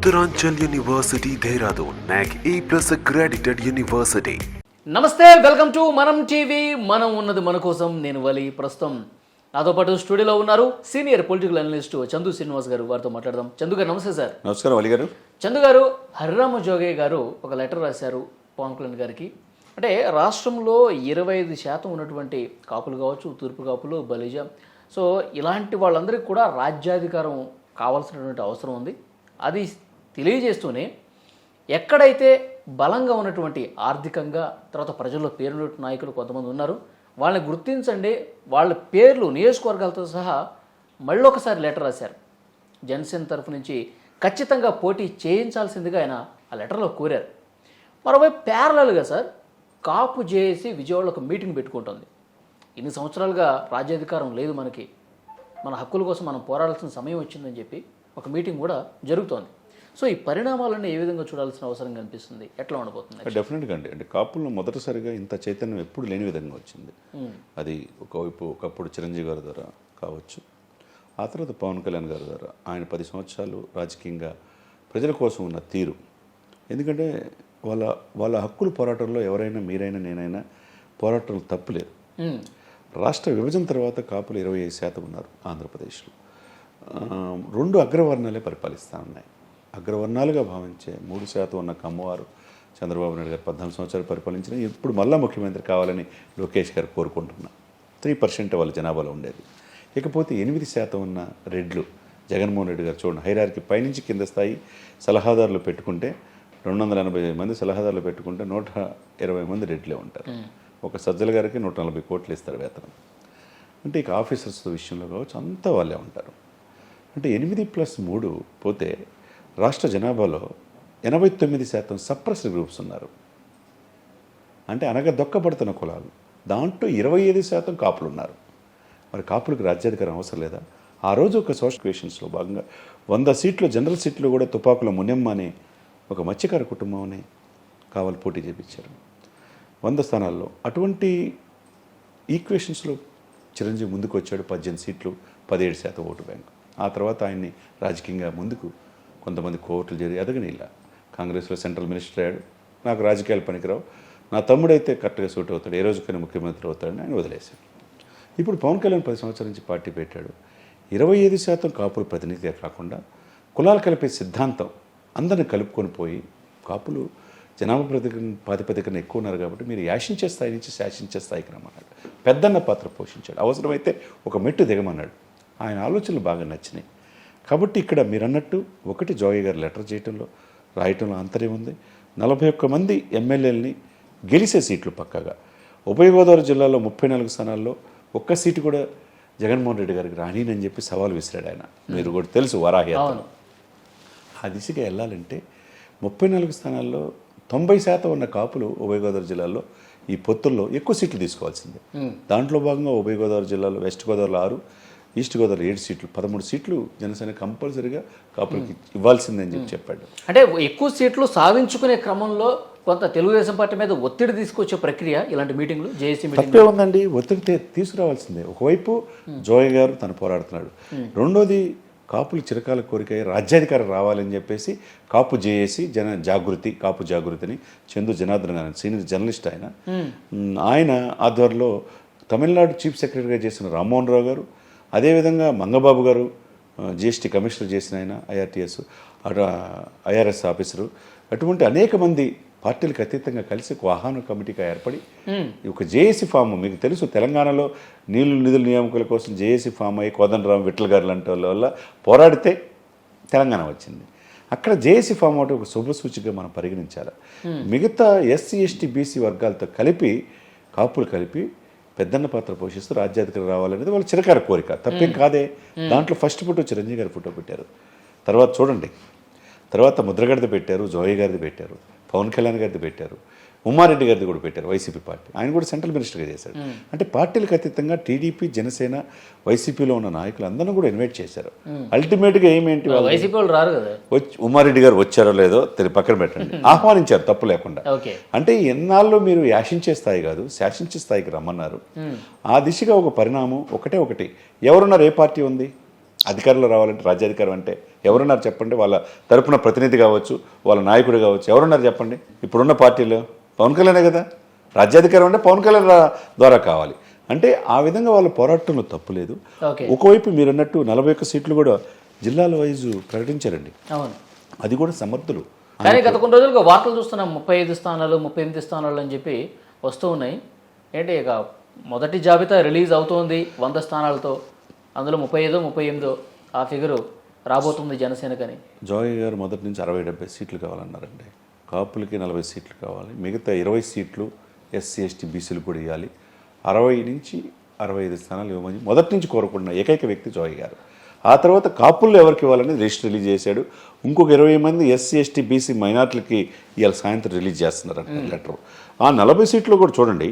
Uttaranchal University, Dehradun, NAC A plus accredited university. నమస్తే welcome to Manam TV. మనం ఉన్నది మన కోసం నేను వలి ప్రస్తుతం. నాతో పాటు స్టూడియోలో ఉన్నారు senior political analyst Chandu Srinivas garu వారితో మాట్లాడదాం. చందు గారు నమస్తే సార్. నమస్కారం అలీ గారు. చందు గారు హరిరామ జోగే గారు ఒక లెటర్ రాశారు పవన్ కళ్యాణ్ గారికి. అంటే రాష్ట్రంలో ఇరవై ఐదు శాతం ఉన్నటువంటి కాపులు కావచ్చు తూర్పు కాపులు బలిజ. సో ఇలాంటి వాళ్ళందరికీ కూడా రాజ్యాధికారం కావాల్సినటువంటి అవసరం ఉంది. అది తెలియజేస్తూనే ఎక్కడైతే బలంగా ఉన్నటువంటి ఆర్థికంగా తర్వాత ప్రజల్లో పేరున్న నాయకులు కొంతమంది ఉన్నారు వాళ్ళని గుర్తించండి వాళ్ళ పేర్లు నియోజకవర్గాలతో సహా మళ్ళీ ఒకసారి లెటర్ రాశారు. జనసేన తరఫు నుంచి ఖచ్చితంగా పోటీ చేయించాల్సిందిగా ఆయన ఆ లెటర్లో కోరారు. మరోవైపు ప్యారలల్గా సార్ కాపు చేసి విజయవాడలో ఒక మీటింగ్ పెట్టుకుంటుంది. ఇన్ని సంవత్సరాలుగా రాజ్యాధికారం లేదు మనకి. మన హక్కుల కోసం మనం పోరాడాల్సిన సమయం వచ్చిందని చెప్పి ఒక మీటింగ్ కూడా జరుగుతోంది. సో ఈ పరిణామాలన్నీ ఏ విధంగా చూడాల్సిన అవసరం కనిపిస్తుంది? ఎట్లా ఉండబోతుంది? డెఫినెట్గా అండి. అంటే కాపుల్లో మొదటిసారిగా ఇంత చైతన్యం ఎప్పుడు లేని విధంగా వచ్చింది. అది ఒకవైపు ఒకప్పుడు చిరంజీవి గారి ద్వారా కావచ్చు ఆ తర్వాత పవన్ కళ్యాణ్ గారి ద్వారా. ఆయన పది సంవత్సరాలు రాజకీయంగా ప్రజల కోసం ఉన్న తీరు. ఎందుకంటే వాళ్ళ వాళ్ళ హక్కుల పోరాటంలో ఎవరైనా మీరైనా నేనైనా పోరాటంలో తప్పులేదు. రాష్ట్ర విభజన తర్వాత కాపులు ఇరవై ఐదు శాతం ఉన్నారు ఆంధ్రప్రదేశ్లో. రెండు అగ్రవర్ణాలే పరిపాలిస్తూ ఉన్నాయి. అగ్రవర్ణాలుగా భావించే మూడు శాతం ఉన్న కమ్మవారు చంద్రబాబు నాయుడు గారు పద్నాలుగు సంవత్సరాలు పరిపాలించిన ఇప్పుడు మళ్ళా ముఖ్యమంత్రి కావాలని లోకేష్ గారు కోరుకుంటున్నా త్రీ పర్సెంట్ వాళ్ళ జనాభాలో ఉండేది. ఇకపోతే ఎనిమిది శాతం ఉన్న రెడ్లు జగన్మోహన్ రెడ్డి గారు చూడండి హైరార్కి పైనుంచి కింద స్థాయి సలహాదారులు పెట్టుకుంటే రెండు వందల ఎనభై ఐదు మంది సలహాదారులు పెట్టుకుంటే నూట ఇరవై మంది రెడ్లే ఉంటారు. ఒక సజ్జల గారికి నూట నలభై కోట్లు ఇస్తారు వేతనం. అంటే ఇక ఆఫీసర్స్ విషయంలో కావచ్చు అంతా వాళ్ళే ఉంటారు. అంటే ఎనిమిది ప్లస్ మూడు పోతే రాష్ట్ర జనాభాలో ఎనభై తొమ్మిది శాతం సప్రెస్డ్ గ్రూప్స్ ఉన్నారు. అంటే అనగా దొక్కబడుతున్న కులాలు. దాంట్లో ఇరవై ఐదు శాతం కాపులు ఉన్నారు. మరి కాపులకు రాజ్యాధికారం అవసరం లేదా? ఆ రోజు ఒక సోషల్ క్వేషన్స్లో భాగంగా వంద సీట్లు జనరల్ సీట్లు కూడా తుపాకుల మున్నెమ్మ అనే ఒక మత్స్యకార కుటుంబంని కావాలి పోటీ చేపించారు. వంద స్థానాల్లో అటువంటి ఈక్వేషన్స్లో చిరంజీవి ముందుకు వచ్చాడు పద్దెనిమిది సీట్లు పదిహేడు శాతం ఓటు బ్యాంక్. ఆ తర్వాత ఆయన్ని రాజకీయంగా ముందుకు కొంతమంది కోర్టులు జరిగి ఎదగనిలా కాంగ్రెస్లో సెంట్రల్ మినిస్టర్ అయ్యాడు. నాకు రాజకీయాలు పనికిరావు. నా తమ్ముడైతే కరెక్ట్గా సూట్ అవుతాడు. ఏ రోజుకైనా ముఖ్యమంత్రి అవుతాడని ఆయన వదిలేశాడు. ఇప్పుడు పవన్ కళ్యాణ్ పది సంవత్సరాల నుంచి పార్టీ పెట్టాడు. ఇరవై ఐదు శాతం కాపులు ప్రతినిధి కాకుండా కులాలు కలిపే సిద్ధాంతం అందరిని కలుపుకొని పోయి కాపులు జనాభా ప్రతిక ప్రాతిపదికన ఎక్కువ ఉన్నారు కాబట్టి మీరు యాశించే స్థాయి నుంచి శాసించే స్థాయికి రమ్మన్నాడు. పెద్దన్న పాత్ర పోషించాడు. అవసరమైతే ఒక మెట్టు దిగమన్నాడు. ఆయన ఆలోచనలు బాగా నచ్చినాయి. కాబట్టి ఇక్కడ మీరు అన్నట్టు ఒకటి జోగి గారు లెటర్ చేయటంలో రాయటంలో అంతర్యం ఉంది. నలభై ఒక్క మంది ఎమ్మెల్యేలని గెలిచే సీట్లు పక్కగా. ఉభయ గోదావరి జిల్లాలో ముప్పై నాలుగు స్థానాల్లో ఒక్క సీటు కూడా జగన్మోహన్ రెడ్డి గారికి రానినని చెప్పి సవాల్ విసిరాడు ఆయన. మీరు కూడా తెలుసు వరాహి ఆ దిశగా వెళ్ళాలంటే ముప్పై నాలుగు స్థానాల్లో తొంభై శాతం ఉన్న కాపులు ఉభయ గోదావరి జిల్లాలో ఈ పొత్తుల్లో ఎక్కువ సీట్లు తీసుకోవాల్సిందే. దాంట్లో భాగంగా ఉభయ గోదావరి జిల్లాలో వెస్ట్ గోదావరిలో ఆరు ఈస్ట్ గోదావరి ఏడు సీట్లు పదమూడు సీట్లు జనసేన కంపల్సరీగా కాపులకి ఇవ్వాల్సిందని చెప్పి చెప్పాడు. అంటే ఎక్కువ సీట్లు సాధించుకునే క్రమంలో కొంత తెలుగుదేశం పార్టీ మీద ఒత్తిడి తీసుకొచ్చే ప్రక్రియ ఇలాంటి మీటింగ్లు జేఏసీ మీటింగ్ తప్పే ఉందండి. ఒత్తిడి తీసుకురావాల్సిందే. ఒకవైపు జోయ్ గారు తను పోరాడుతున్నాడు. రెండోది కాపులు చిరకాల కోరిక రాజ్యాధికారం రావాలని చెప్పేసి కాపు జేఏసి జన జాగృతి కాపు జాగృతిని చందు జనార్దన్ గారు సీనియర్ జర్నలిస్ట్ ఆయన. ఆయన ఆధ్వర్యంలో తమిళనాడు చీఫ్ సెక్రటరీగా చేసిన రామ్మోహన్ రావు గారు అదేవిధంగా మంగబాబు గారు జిఎస్టీ కమిషనర్ చేసిన ఆయన ఐఆర్టీఎస్ అటు ఐఆర్ఎస్ ఆఫీసరు అటువంటి అనేక మంది పార్టీలకు అతీతంగా కలిసి ఒక ఆహ్వాన కమిటీగా ఏర్పడి ఒక జేఏసీ ఫామ్ మీకు తెలుసు తెలంగాణలో నీళ్ళు నిధుల నియామకుల కోసం జేఏసీ ఫామ్ అయ్యి కోదండరాం విఠల్ గారు లాంటి వాళ్ళ వల్ల పోరాడితే తెలంగాణ వచ్చింది. అక్కడ జేఏసీ ఫామ్ ఒకటి ఒక శుభసూచిగా మనం పరిగణించాలి. మిగతా ఎస్సీ ఎస్టీ బీసీ వర్గాలతో కలిపి కాపులు కలిపి పెద్దన్న పాత్ర పోషిస్తూ రాజ్యాధికారం రావాలనేది వాళ్ళ చిరకార కోరిక. తప్పేం కాదే. దాంట్లో ఫస్ట్ ఫోటో చిరంజీవి గారి ఫోటో పెట్టారు. తర్వాత చూడండి. తర్వాత ముద్రగడిది పెట్టారు జోయి గారిది పెట్టారు పవన్ కళ్యాణ్ గారిది పెట్టారు. ఉమ్మారెడ్డి గారిది కూడా పెట్టారు వైసీపీ పార్టీ. ఆయన కూడా సెంట్రల్ మినిస్టర్గా చేశారు అంటే పార్టీలకు అతీతంగా టీడీపీ జనసేన వైసీపీలో ఉన్న నాయకులు అందరినీ కూడా ఇన్వైట్ చేశారు. అల్టిమేట్గా ఏమేంటి వాళ్ళు? వైసీపీ వాళ్ళు రారు కదా. వచ్చి ఉమ్మారెడ్డి గారు వచ్చారో లేదో తెలి పక్కన పెట్టండి. ఆహ్వానించారు తప్పు లేకుండా. అంటే ఎన్నాళ్ళు మీరు యాశించే స్థాయి కాదు శాసించే స్థాయికి రమ్మన్నారు. ఆ దిశగా ఒక పరిణామం ఒకటే ఒకటి. ఎవరున్నారు ఏ పార్టీ ఉంది? అధికారంలో రావాలంటే రాజ్యాధికారం అంటే ఎవరున్నారు చెప్పండి. వాళ్ళ తరపున ప్రతినిధి కావచ్చు వాళ్ళ నాయకుడు కావచ్చు. ఎవరున్నారు చెప్పండి? ఇప్పుడున్న పార్టీలో పవన్ కళ్యాణే కదా. రాజ్యాధికారం అంటే పవన్ కళ్యాణ్ ద్వారా కావాలి. అంటే ఆ విధంగా వాళ్ళ పోరాటంలో తప్పు లేదు. ఓకే. ఒకవైపు మీరు అన్నట్టు నలభై ఒక్క సీట్లు కూడా జిల్లాల వైజు ప్రకటించారండి. అవును. అది కూడా సమర్థులు. కానీ గత కొన్ని రోజులుగా వార్తలు చూస్తున్నాం. ముప్పై ఐదు స్థానాలు ముప్పై ఎనిమిది స్థానాలు అని చెప్పి వస్తూ ఉన్నాయి. ఏంటి ఇక మొదటి జాబితా రిలీజ్ అవుతోంది వంద స్థానాలతో. అందులో ముప్పై ఐదో ముప్పై ఎనిమిదో ఆ ఫిగరు రాబోతుంది జనసేనకని. జాయ్ గారు మొదటి నుంచి అరవై డెబ్బై సీట్లు కావాలన్నారండి. కాపులకి నలభై సీట్లు కావాలి. మిగతా ఇరవై సీట్లు ఎస్సీ ఎస్టీ బీసీలు కూడా ఇవ్వాలి అరవై నుంచి అరవై ఐదు స్థానాలు ఇవ్వమని మొదటి నుంచి కోరుకున్న ఏకైక వ్యక్తి జాయ్ గారు. ఆ తర్వాత కాపుల్లో ఎవరికి ఇవ్వాలని లిస్ట్ రిలీజ్ చేశాడు. ఇంకొక ఇరవై మంది ఎస్సీ ఎస్టీ బీసీ మైనార్టీలకి ఇవాళ సాయంత్రం రిలీజ్ చేస్తున్నారంట లెటర్. ఆ నలభై సీట్లు కూడా చూడండి.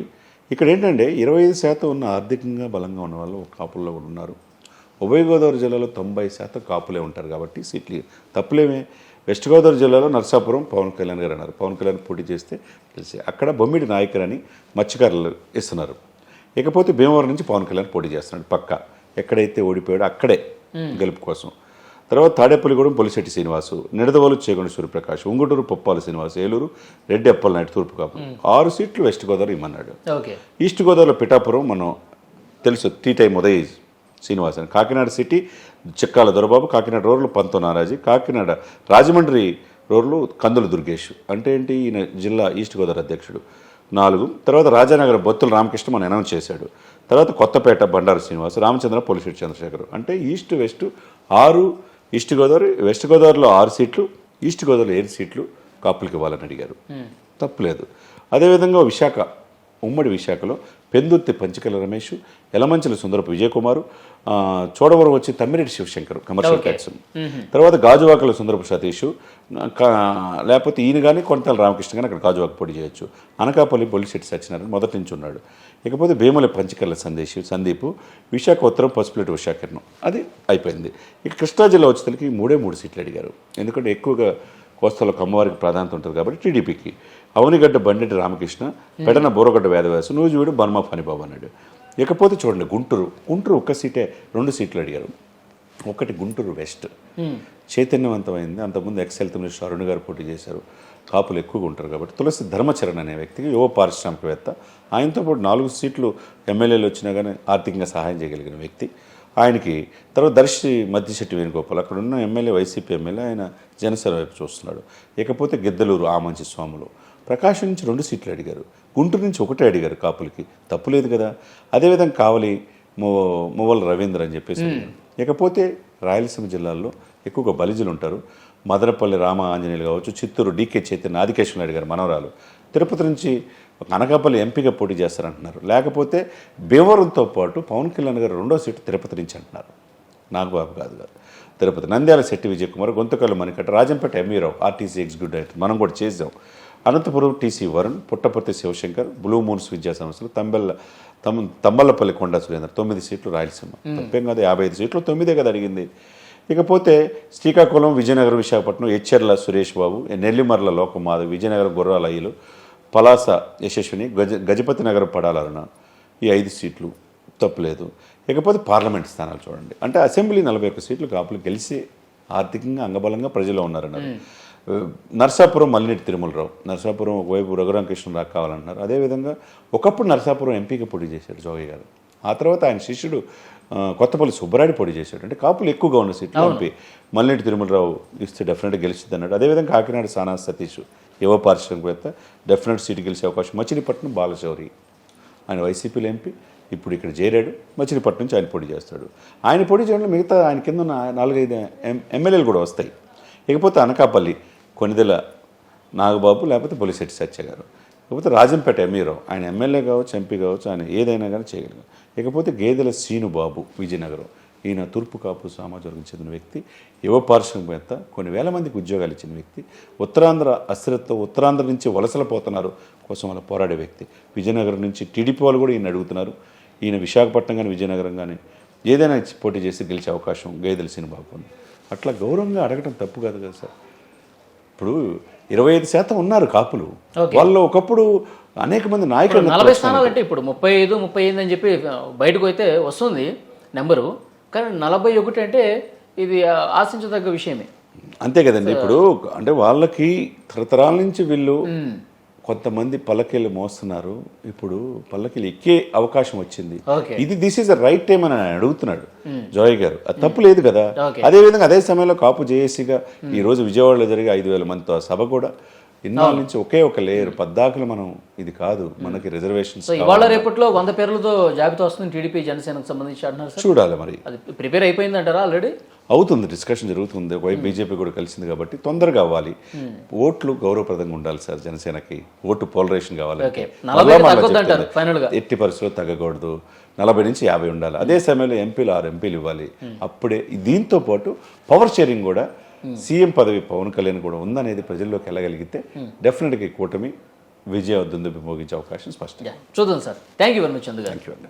ఇక్కడ ఏంటంటే ఇరవై ఐదు శాతం ఉన్న ఆర్థికంగా బలంగా ఉన్న వాళ్ళు కాపుల్లో కూడా ఉన్నారు. ఉభయ గోదావరి జిల్లాలో తొంభై శాతం కాపులే ఉంటారు కాబట్టి సీట్లు తప్పులేమే. వెస్ట్ గోదావరి జిల్లాలో నర్సాపురం పవన్ కళ్యాణ్ గారు అన్నారు. పవన్ కళ్యాణ్ పోటీ చేస్తే తెలిసి అక్కడ బొమ్మిడి నాయకర్ అని మత్స్యకారులు ఇస్తున్నారు. ఇకపోతే భీమవరం నుంచి పవన్ కళ్యాణ్ పోటీ చేస్తున్నాడు పక్క. ఎక్కడైతే ఓడిపోయాడో అక్కడే గెలుపు కోసం. తర్వాత తాడేపల్లిగూడెం పొలిశెట్టి శ్రీనివాసు నిడదవోలు చేగొండ సూర్యప్రకాష్ ఉంగుటూరు పొప్పాల శ్రీనివాసు ఏలూరు రెడ్డి అప్పలనాయుడు తూర్పు కాపు ఆరు సీట్లు వెస్ట్ గోదావరి ఇమ్మన్నాడు. ఈస్ట్ గోదావరిలో పిఠాపురం మనం తెలుసు T time Uday Srinivasan. Kakinada city Chikkala Dorababu Kakinada రోడ్లు పంతో నారాజీ కాకినాడ రాజమండ్రి రోడ్లు కందుల దుర్గేష్. అంటే ఏంటి? ఈయన జిల్లా ఈస్ట్ గోదావరి అధ్యక్షుడు. నాలుగు తర్వాత రాజానగరం బొత్తుల రామకృష్ణ మనం అనౌన్స్ చేశాడు. తర్వాత కొత్తపేట బండారు శ్రీనివాస్ రామచంద్ర పోలిశెట్టి చంద్రశేఖర్. అంటే ఈస్ట్ వెస్ట్ ఆరు ఈస్ట్ గోదావరి వెస్ట్ గోదావరిలో ఆరు సీట్లు ఈస్ట్ గోదావరిలో ఏడు సీట్లు కాపులకి ఇవ్వాలని అడిగారు. తప్పులేదు. అదేవిధంగా విశాఖ ఉమ్మడి విశాఖలో పెందుర్తి పంచకల రమేష్ యలమంచల సుందరపు విజయకుమారు చోడవరం వచ్చి తమ్మిరెడ్డి శివశంకర్ కమర్షియల్ ట్యాక్స్ తర్వాత గాజువాకల సుందరపు సతీష్ లేకపోతే ఈయన కానీ కొంతల రామకృష్ణ కానీ అక్కడ గాజువాక పోటీ చేయొచ్చు. అనకాపల్లి బొలిశెట్టి సత్యనారాయణ మొదటి నుంచి ఉన్నాడు. ఇకపోతే భీమల పంచకల్ల సందేశ్ సందీప్ విశాఖ ఉత్తరం పసుపులేటి ఉషాకిరణం అది అయిపోయింది. ఇక కృష్ణా జిల్లా వచ్చేసరికి మూడే మూడు సీట్లు అడిగారు. ఎందుకంటే ఎక్కువగా కోస్తాలో కమ్మవారికి ప్రాధాన్యత ఉంటుంది కాబట్టి టీడీపీకి. అవనిగడ్డ బండెడ్డి రామకృష్ణ పెడన బోరగడ్డ వేదవ్యాసు నూజివీడు బర్మా ఫణిబాబు అన్నాడు. ఇకపోతే చూడండి గుంటూరు గుంటూరు ఒక్క సీటే రెండు సీట్లు అడిగారు. ఒకటి గుంటూరు వెస్ట్. చైతన్యవంతమైంది. అంతకుముందు ఎక్స్ హెల్త్ మినిస్టర్ అరుణ్ గారు పోటీ చేశారు. కాపులు ఎక్కువగా ఉంటారు కాబట్టి. తులసి ధర్మచరణ్ అనే వ్యక్తికి యువ పారిశ్రామికవేత్త. ఆయనతో పాటు నాలుగు సీట్లు ఎమ్మెల్యేలు వచ్చినా కానీ ఆర్థికంగా సహాయం చేయగలిగిన వ్యక్తి. ఆయనకి. తర్వాత దర్శి మద్దిశెట్టి వేణుగోపాల్ అక్కడ ఉన్న ఎమ్మెల్యే వైసీపీ ఎమ్మెల్యే ఆయన జనసేన వైపు చూస్తున్నాడు. ఇకపోతే గిద్దలూరు ఆమంచి స్వాములు. ప్రకాశం నుంచి రెండు సీట్లు అడిగారు. గుంటూరు నుంచి ఒకటే అడిగారు కాపులకి. తప్పులేదు కదా. అదేవిధంగా కావలి మో మువ్వల రవీంద్ర అని చెప్పేసి. ఇకపోతే రాయలసీమ జిల్లాల్లో ఎక్కువగా బలిజులు ఉంటారు. మదనపల్లి రామ ఆంజనేయులు కావచ్చు చిత్తూరు డీకే చైతన్య ఆదికేశ్వర నాయుడు గారు మనవరాలు. తిరుపతి నుంచి అనకాపల్లి ఎంపీగా పోటీ చేస్తారంటున్నారు. లేకపోతే భీమవరంతో పాటు పవన్ కళ్యాణ్ గారు రెండో సీటు తిరుపతి నుంచి అంటున్నారు. నాగబాబు కాదు కాదు. తిరుపతి నంద్యాల శెట్టి విజయ్ కుమార్ గొంతకల్లు మణికట్ట రాజంపేట ఎంఈరావు ఆర్టీసీ ఎగ్జిక్యూటివ్ డైరెక్టర్ మనం కూడా చేసాం Anantapuram TC Varun Puttaparthi Sivasankar blue moons విద్యా సంస్థలు తంబెల్ల తమ్ తంబల్లపల్లి కొండ సురేందర్ తొమ్మిది సీట్లు రాయలసీమ. తప్పేం కాదు యాభై ఐదు సీట్లు తొమ్మిదే కదా అడిగింది. ఇకపోతే శ్రీకాకుళం విజయనగరం విశాఖపట్నం హెచ్చెర్ల సురేష్ బాబు నెల్లిమర్ల లోకమాధవ్ విజయనగరం గుర్రాల అయ్యలు పలాస యశస్విని గజ గజపతి నగరం పడాలరుణ ఈ ఐదు సీట్లు తప్పులేదు. ఇకపోతే పార్లమెంట్ స్థానాలు చూడండి. అంటే అసెంబ్లీ నలభై ఒక్క సీట్లు కాపులు గెలిచి ఆర్థికంగా అంగబలంగా ప్రజలు ఉన్నారన్నారు. నర్సాపురం మల్లినెట్టి తిరుమలరావు నర్సాపురం ఒకవైపు రఘురామకృష్ణరావు కావాలంటున్నారు అదేవిధంగా ఒకప్పుడు నర్సాపురం ఎంపీగా పోటీ చేశాడు జోగయ్య గారు. ఆ తర్వాత ఆయన శిష్యుడు కొత్తపల్లి సుబ్బరాయుడు పోటీ చేశాడు. అంటే కాపులు ఎక్కువగా ఉన్న సీట్లు ఎంపీ మల్లినెట్టి తిరుమలరావు ఇస్తే డెఫినెట్గా గెలుస్తుంది అన్నాడు. అదేవిధంగా కాకినాడ సానా సతీష్ యువ పారిశ్రామికవేత్త డెఫినెట్ సీటు గెలిచే అవకాశం. మచిలీపట్నం బాలశౌరి. ఆయన వైసీపీలో ఎంపీ ఇప్పుడు ఇక్కడ చేరాడు. మచిలీపట్నం నుంచి ఆయన పోటీ చేస్తాడు. ఆయన పోటీ చేయడంలో మిగతా ఆయన కింద నాలుగైదు ఎం ఎమ్మెల్యేలు కూడా వస్తాయి. ఇకపోతే అనకాపల్లి కొనిదెల నాగబాబు లేకపోతే బొలిశెట్టి సత్య గారు. లేకపోతే రాజంపేట ఎమ్మెరావు ఆయన ఎమ్మెల్యే కావచ్చు ఎంపీ కావచ్చు ఆయన ఏదైనా కానీ చేయగలిగారు. ఇకపోతే గేదెల శ్రీనుబాబు విజయనగరం. ఈయన తూర్పు కాపు సామాజిక వర్గం చెందిన వ్యక్తి యువ పారిశ్రామికవేత్త కొన్ని వేల మందికి ఉద్యోగాలు ఇచ్చిన వ్యక్తి ఉత్తరాంధ్ర అస్థిరత ఉత్తరాంధ్ర నుంచి వలసలు పోతున్నారు కోసం అలా పోరాడే వ్యక్తి. విజయనగరం నుంచి టీడీపీ వాళ్ళు కూడా ఈయన అడుగుతున్నారు. ఈయన విశాఖపట్నం కానీ విజయనగరం కానీ ఏదైనా పోటీ చేసి గెలిచే అవకాశం గేదెల శ్రీనుబాబు ఉంది. అట్లా గౌరవంగా అడగటం తప్పు కాదు కదా సార్. ఇప్పుడు ఇరవై ఐదు శాతం ఉన్నారు కాపులు. వాళ్ళు ఒకప్పుడు అనేక మంది నాయకులు నలభై స్థానాలు అంటే ఇప్పుడు ముప్పై ఐదు ముప్పై ఎనిమిది అని చెప్పి బయటకు అయితే వస్తుంది నెంబరు. కానీ నలభై ఒకటి అంటే ఇది ఆశించదగ్గ విషయమే. అంతే కదండి. ఇప్పుడు అంటే వాళ్ళకి తరతరాల నుంచి వీళ్ళు కొంతమంది పల్లకీలు మోస్తున్నారు. ఇప్పుడు పల్లకీలు ఎక్కే అవకాశం వచ్చింది. ఇది this is the right time అని ఆయన అడుగుతున్నాడు జోయ్ గారు. అది తప్పు లేదు కదా. ఓకే. అదే విధంగా అదే సమయంలో కాపు జేఏసీగా ఈ రోజు విజయవాడలో జరిగే ఐదు వేల మందితో సభ కూడా ఇన్నాళ్ళ నుంచి ఒకే ఒక లేయర్ పద్దాకులు మనం ఇది కాదు. మనకి రిజర్వేషన్స్ సో ఇవాళ రేపట్లో వంద పేర్లతో జాబితా వస్తుంది టీడీపీ జనసేనకు సంబంధించి అంటున్నారు చూడాలి మరి. అది ప్రిపేర్ అయిపోయింది అంటారా ఆల్రెడీ? అవుతుంది డిస్కషన్ జరుగుతుంది. ఒకవైపు బీజేపీ కూడా కలిసింది కాబట్టి తొందరగా అవ్వాలి. ఓట్లు గౌరవప్రదంగా ఉండాలి సార్ జనసేనకి. ఓటు పోలరేషన్ కావాలి. ఎట్టి పరిస్థితుల్లో తగ్గకూడదు. నలభై నుంచి యాభై ఉండాలి. అదే సమయంలో ఎంపీలు ఆరు ఎంపీలు ఇవ్వాలి. అప్పుడే దీంతో పాటు పవర్ షేరింగ్ కూడా సీఎం పదవి పవన్ కళ్యాణ్ కూడా ఉందనేది ప్రజల్లోకి వెళ్ళగలిగితే డెఫినెట్గా ఈ కూటమి విజయ దుందుబి మోగించే అవకాశం స్పష్టం చూద్దాం sir. Thank you very much thank you అండి